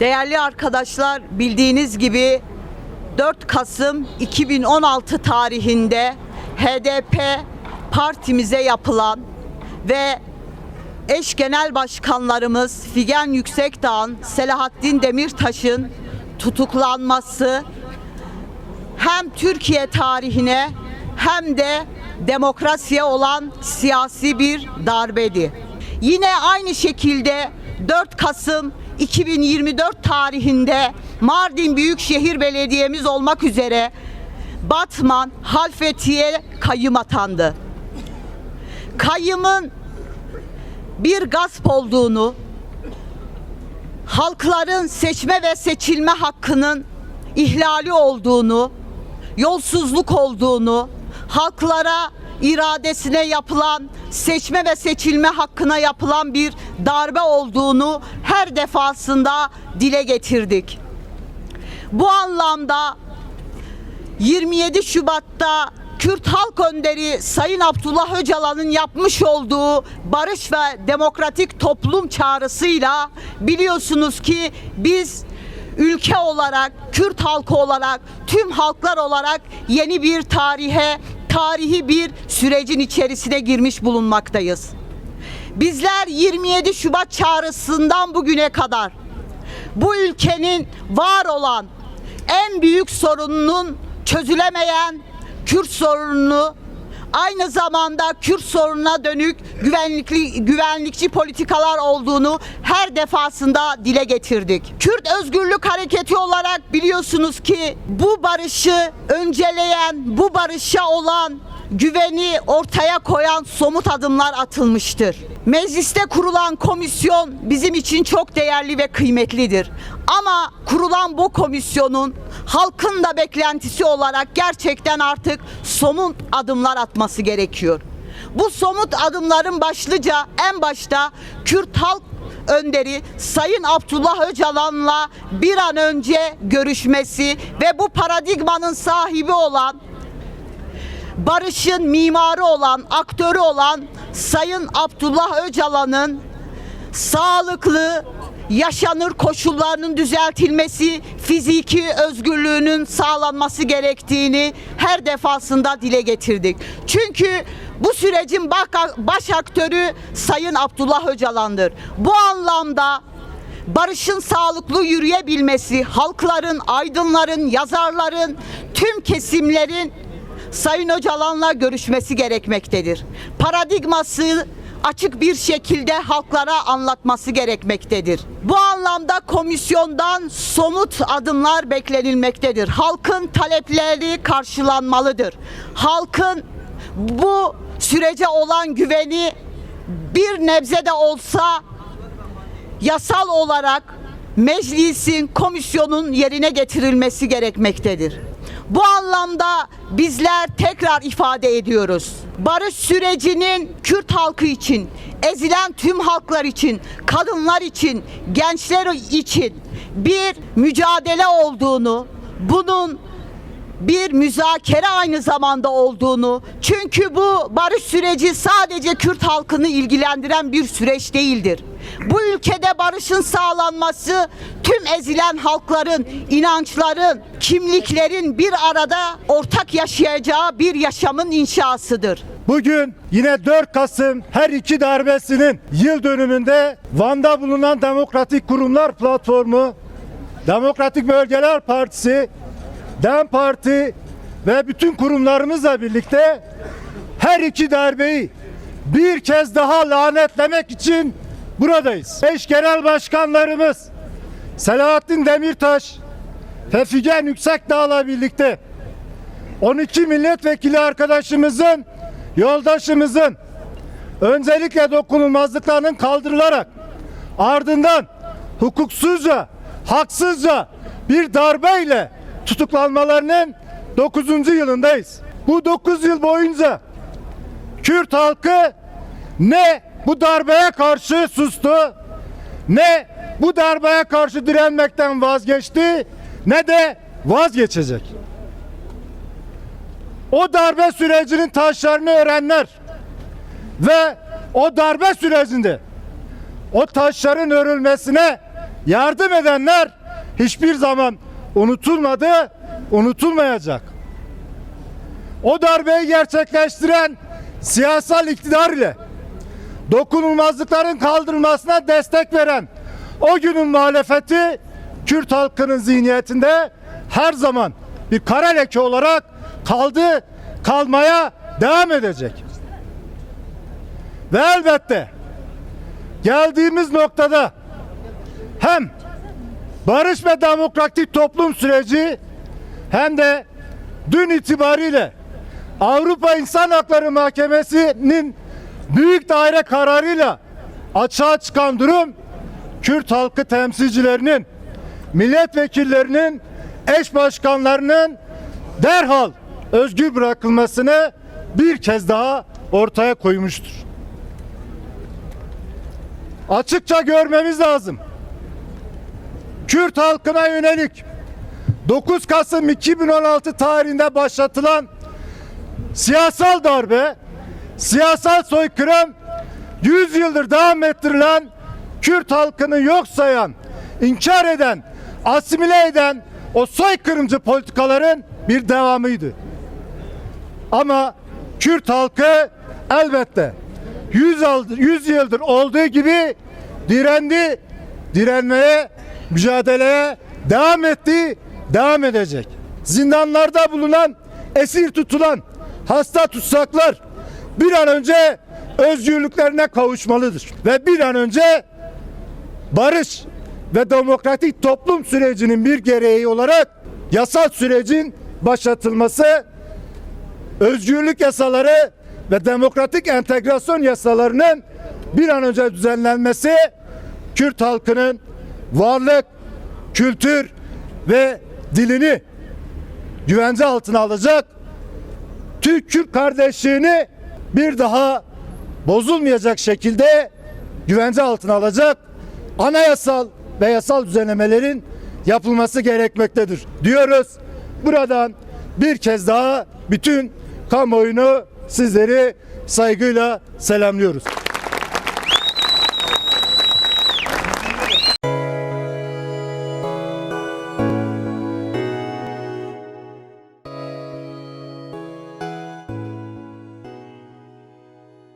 Değerli arkadaşlar bildiğiniz gibi 4 Kasım 2016 tarihinde HDP partimize yapılan ve eş genel başkanlarımız Figen Yüksekdağ'ın, Selahattin Demirtaş'ın tutuklanması hem Türkiye tarihine hem de demokrasiye olan siyasi bir darbedi. Yine aynı şekilde 4 Kasım 2024 tarihinde Mardin Büyükşehir Belediye'miz olmak üzere Batman Halfeti'ye kayyım atandı. Kayyımın bir gasp olduğunu, halkların seçme ve seçilme hakkının ihlali olduğunu, yolsuzluk olduğunu, halklara iradesine yapılan seçme ve seçilme hakkına yapılan bir darbe olduğunu her defasında dile getirdik. Bu anlamda 27 Şubat'ta Kürt Halk Önderi Sayın Abdullah Öcalan'ın yapmış olduğu barış ve demokratik toplum çağrısıyla biliyorsunuz ki biz ülke olarak, Kürt halkı olarak, tüm halklar olarak yeni bir tarihe, tarihi bir sürecin içerisine girmiş bulunmaktayız. Bizler 27 Şubat çağrısından bugüne kadar bu ülkenin var olan en büyük sorununun çözülemeyen Kürt sorununu aynı zamanda Kürt sorununa dönük güvenlikli güvenlikçi politikalar olduğunu her defasında dile getirdik. Kürt Özgürlük Hareketi olarak biliyorsunuz ki bu barışı önceleyen, bu barışa olan güveni ortaya koyan somut adımlar atılmıştır. Mecliste kurulan komisyon bizim için çok değerli ve kıymetlidir. Ama kurulan bu komisyonun halkın da beklentisi olarak gerçekten artık somut adımlar atması gerekiyor. Bu somut adımların başlıca en başta Kürt halk önderi Sayın Abdullah Öcalan'la bir an önce görüşmesi ve bu paradigmanın sahibi olan barışın mimarı olan, aktörü olan Sayın Abdullah Öcalan'ın sağlıklı yaşanır koşullarının düzeltilmesi, fiziki özgürlüğünün sağlanması gerektiğini her defasında dile getirdik. Çünkü bu sürecin baş aktörü Sayın Abdullah Öcalan'dır. Bu anlamda barışın sağlıklı yürüyebilmesi, halkların, aydınların, yazarların, tüm kesimlerin Sayın Öcalan'la görüşmesi gerekmektedir. Paradigması açık bir şekilde halklara anlatması gerekmektedir. Bu anlamda komisyondan somut adımlar beklenilmektedir. Halkın talepleri karşılanmalıdır. Halkın bu sürece olan güveni bir nebze de olsa yasal olarak meclisin, komisyonun yerine getirilmesi gerekmektedir. Bu anlamda bizler tekrar ifade ediyoruz. Barış sürecinin Kürt halkı için, ezilen tüm halklar için, kadınlar için, gençler için bir mücadele olduğunu, bunun bir müzakere aynı zamanda olduğunu çünkü bu barış süreci sadece Kürt halkını ilgilendiren bir süreç değildir. Bu ülkede barışın sağlanması tüm ezilen halkların, inançların, kimliklerin bir arada ortak yaşayacağı bir yaşamın inşasıdır. Bugün yine 4 Kasım her iki darbesinin yıl dönümünde Van'da bulunan Demokratik Kurumlar Platformu, Demokratik Bölgeler Partisi, DEM Parti ve bütün kurumlarımızla birlikte her iki darbeyi bir kez daha lanetlemek için buradayız. Eş genel başkanlarımız Selahattin Demirtaş ve Figen Yüksekdağ'la birlikte 12 milletvekili arkadaşımızın, yoldaşımızın öncelikle dokunulmazlıklarının kaldırılarak ardından hukuksuzca, haksızca bir darbeyle tutuklanmalarının 9. yılındayız. Bu 9 yıl boyunca Kürt halkı ne bu darbeye karşı sustu, ne bu darbeye karşı direnmekten vazgeçti, ne de vazgeçecek. O darbe sürecinin taşlarını öğrenler ve o darbe sürecinde o taşların örülmesine yardım edenler hiçbir zaman unutulmadı, unutulmayacak. O darbeyi gerçekleştiren siyasal iktidar ile dokunulmazlıkların kaldırılmasına destek veren o günün muhalefeti Kürt halkının zihniyetinde her zaman bir kara leke olarak kaldı, kalmaya devam edecek. Ve elbette geldiğimiz noktada hem barış ve demokratik toplum süreci hem de dün itibariyle Avrupa İnsan Hakları Mahkemesi'nin büyük daire kararıyla açığa çıkan durum Kürt halkı temsilcilerinin, milletvekillerinin, eş başkanlarının derhal özgür bırakılmasını bir kez daha ortaya koymuştur. Açıkça görmemiz lazım. Kürt halkına yönelik 9 Kasım 2016 tarihinde başlatılan siyasal darbe, siyasal soykırım 100 yıldır devam ettirilen Kürt halkını yok sayan, inkar eden, asimile eden o soykırımcı politikaların bir devamıydı. Ama Kürt halkı elbette 100 yıldır, 100 yıldır olduğu gibi direndi, direnmeye, mücadeleye devam etti, devam edecek. Zindanlarda bulunan, esir tutulan hasta tutsaklar bir an önce özgürlüklerine kavuşmalıdır. Ve bir an önce barış ve demokratik toplum sürecinin bir gereği olarak yasal sürecin başlatılması, özgürlük yasaları ve demokratik entegrasyon yasalarının bir an önce düzenlenmesi Kürt halkının varlık, kültür ve dilini güvence altına alacak. Türk-Kürt kardeşliğini bir daha bozulmayacak şekilde güvence altına alacak anayasal ve yasal düzenlemelerin yapılması gerekmektedir diyoruz. Buradan bir kez daha bütün kamuoyunu sizleri saygıyla selamlıyoruz.